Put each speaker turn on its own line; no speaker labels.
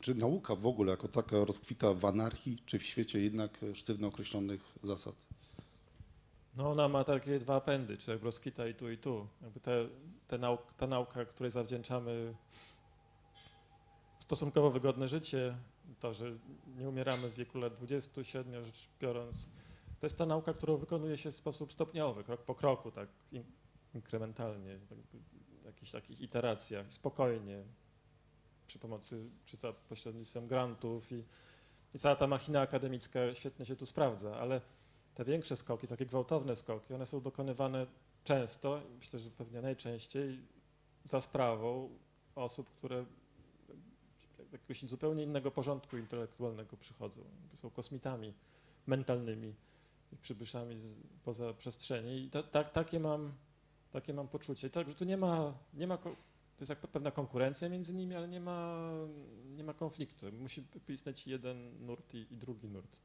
czy nauka w ogóle jako taka rozkwita w anarchii, czy w świecie jednak sztywno określonych zasad?
No ona ma takie dwa pędy, czy jakby rozkwita i tu, i tu. Jakby te, te nauk, ta nauka, której zawdzięczamy stosunkowo wygodne życie, to, że nie umieramy w wieku lat 20, średnio rzecz biorąc, to jest ta nauka, którą wykonuje się w sposób stopniowy, krok po kroku, tak in, inkrementalnie, w jakichś takich iteracjach, spokojnie, przy pomocy, czy za pośrednictwem grantów i, i cała ta machina akademicka świetnie się tu sprawdza, ale te większe skoki, takie gwałtowne skoki, one są dokonywane często, myślę, że pewnie najczęściej za sprawą osób, które z jakiegoś zupełnie innego porządku intelektualnego przychodzą. Są kosmitami mentalnymi i przybyszami z, poza przestrzeni. I ta, ta, takie, mam, takie mam poczucie. Także tu nie ma, nie ma, to jest jak pewna konkurencja między nimi, ale nie ma, nie ma konfliktu. Musi istnieć jeden nurt i, i drugi nurt.